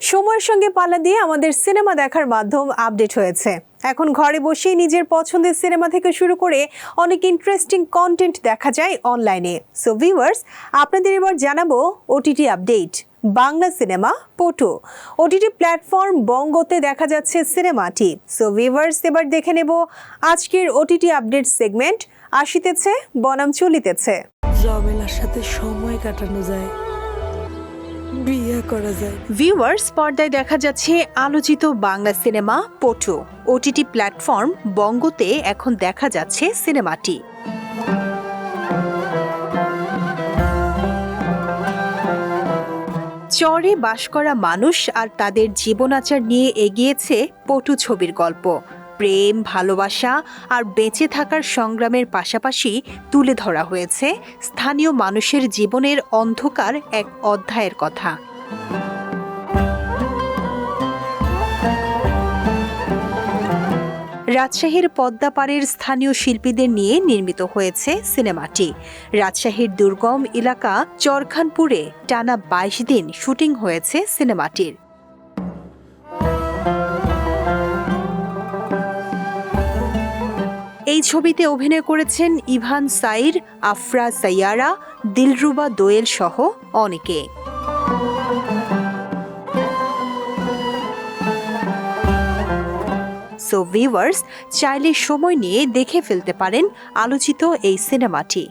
সময়ের সঙ্গে পাল্লা দিয়ে আমাদের সিনেমা দেখার মাধ্যম আপডেট হয়েছে। এখন ঘরে বসেই নিজের পছন্দের সিনেমা থেকে শুরু করে অনেক ইন্টারেস্টিং কন্টেন্ট দেখা যায় অনলাইনে সো ভিউয়ার্স আপনাদের এবার জানাব OTT update Bangla cinema Potu. OTT platform বঙ্গতে দেখা যাচ্ছে সিনেমাটি। সো ভিউয়ার্স এবার দেখে নেব আজকের ওটিটি আপডেট সেগমেন্ট আসিতেছে, বনাম চলিতেছে। সাথে সময় কাটানো যায়। ভিউয়ার্স, পর্দায় দেখা যাচ্ছে আলোচিত Bangla cinema Potu. OTT platform বঙ্গতে এখন দেখা যাচ্ছে সিনেমাটি। চরে বাস করা মানুষ আর তাদের জীবনাচার নিয়ে এগিয়েছে পটু ছবির গল্প। প্রেম, ভালোবাসা আর বেঁচে থাকার সংগ্রামের পাশাপাশি তুলে ধরা হয়েছে স্থানীয় মানুষের জীবনের অন্ধকার এক অধ্যায়ের কথা। রাজশাহীর পদ্মাপাড়ের স্থানীয় শিল্পীদের নিয়ে নির্মিত হয়েছে সিনেমাটি। রাজশাহীর দুর্গম এলাকা চরখানপুরে টানা বাইশ দিন শুটিং হয়েছে সিনেমাটির। এই ছবিতে অভিনয় করেছেন ইভান সাইর, আফরা সাইয়ারা, দিলরুবা দোয়েল সহ অনেকে। সো ভিভার্স চাইলে সময় নিয়ে দেখে ফেলতে পারেন আলোচিত এই সিনেমাটি।